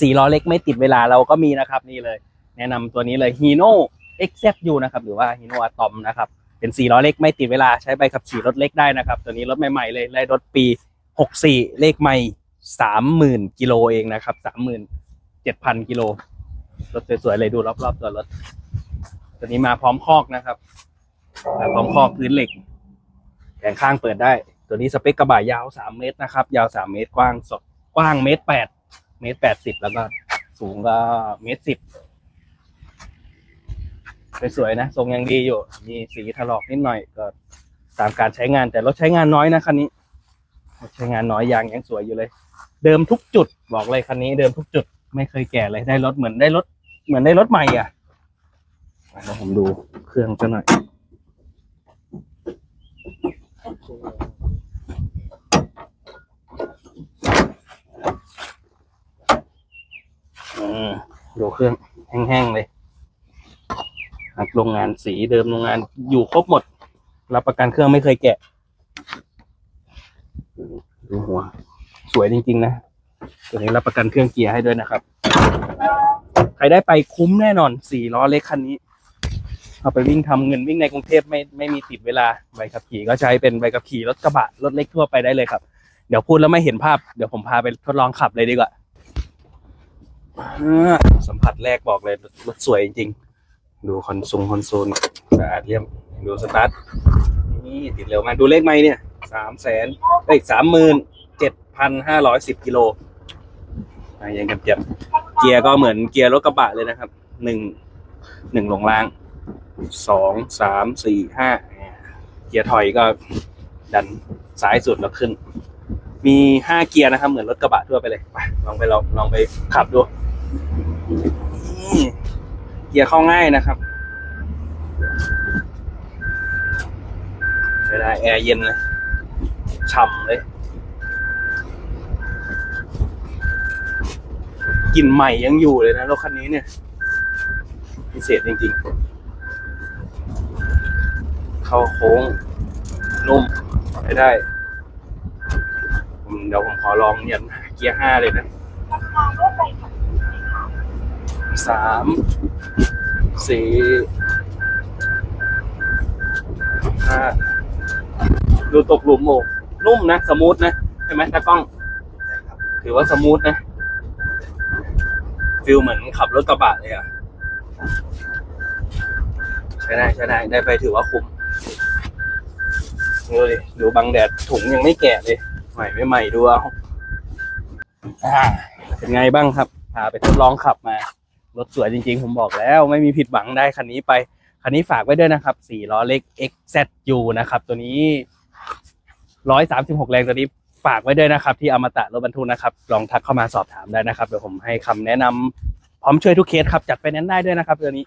สี่ล้อเล็กไม่ติดเวลาเราก็มีนะครับนี่เลย แนะนำตัวนี้เลย Hino XZU นะครับหรือว่า Hino Atom นะครับเป็นสี่ล้อเล็กไม่ติดเวลาใช้ใบขับขี่รถเล็กได้นะครับ ตัวนี้รถใหม่ๆเลยได้รถปี 64 เลขใหม่ 30,000กิโลเองนะครับ37,000กิโลรถสวยๆเลยดูรอบๆตัวรถตัวนี้มาพร้อมคอกนะครับมาพร้อมคอกพื้นเหล็กแผงข้างเปิดได้ ตัวนี้สเปคกระบะยาว 3 เมตรนะครับ ยาว 3 เมตรกว้างสดกว้างเมตร8 เมตร80แล้วก็สูงก็เมตร10สวยๆนะทรงยังดีอยู่ มีสีถลอกนิดหน่อยก็ตามการใช้งานแต่รถใช้งานน้อยนะคันนี้รถใช้งานน้อยยางยังสวยอยู่เลย เดิมทุกจุดบอกเลยคันนี้เดิมทุกจุดไม่เคยแก่เลยได้รถเหมือนได้รถเหมือนได้รถใหม่อะอะเดี๋ยวผมดูเครื่องจะหน่อย อืมดูเครื่องแห้งๆเลยโรงงานสีเดิมโรงงานอยู่ครบหมด รับประกันเครื่องไม่เคยแกะ ดูหัว สวยจริงๆนะตัวนี้รับประกันเครื่องเกียร์ให้ด้วยนะครับ ใครได้ไปคุ้มแน่นอนสี่ล้อเล็กคันนี้ เอาไปวิ่งทำเงินวิ่งในกรุงเทพไม่ไม่มีติดเวลาใบขับขี่ก็ใช้เป็นใบขับขี่รถกระบะรถเล็กทั่วไปได้เลยครับ เดี๋ยวพูดแล้วไม่เห็นภาพ เดี๋ยวผมพาไปทดลองขับเลยดีกว่า สัมผัสแรกบอกเลยรถสวยจริงๆ ดูคอนโซลคอนโซลสะอาดเยี่ยม ดูสตาร์ทนี่ติดเร็วมากดูเลขไม่เนี่ยสามแสนเอ้ยสามหมื่นเจ็ดพันห้าร้อยสิบกิโลยังเก็บเกียร์ก็เหมือนเกียร์รถกระบะเลยนะครับหนึ่งหนึ่งลงล่างสองสามสี่ห้าเกียร์ถอยก็ดันซ้ายสุดแล้วขึ้น มีห้าเกียร์นะครับ เหมือนรถกระบะทั่วไปเลยไปลองไปลองลองไปขับดู เกียร์เข้าง่ายนะครับใช้ได้แอร์เย็นเลยฉ่ำเลยกลิ่นใหม่ยังอยู่เลยนะรถคันนี้เนี่ย พิเศษจริงๆ เข้าโค้งนุ่มใช้ได้ เดี๋ยวผมขอลองเหยียเกียร์ห้าเลยนะ สามสี่ห้าดูตกหลุมโอ้นุ่มนะ สมูทนะ ใช่ไหมตากล้อง ถือว่าสมูทนะฟิลเหมือนขับรถกระบะเลยอะใช้ได้ใช้ได้ได้ไปถือว่าคุ้มดูดิดูบังแดดถุงยังไม่แกะเลย ใหม่ไม่ใหม่ดูเอาอ่าเป็นไงบ้างครับพาไปทดลองขับมา รถสวยจริงๆ ผมบอกแล้วไม่มีผิดหวังได้คันนี้ไป คันนี้ฝากไว้ด้วยนะครับ4ล้อเล็ก XZU นะครับ ตัวนี้136แรงตัวนี้ฝากไว้ด้วยนะครับ ที่อมตะรถบรรทุกนะครับ ลองทักเข้ามาสอบถามได้นะครับเดี๋ยวผมให้คำแนะนำพร้อมช่วยทุกเคสครับจัดไปแน่นได้ด้วยนะครับตัวนี้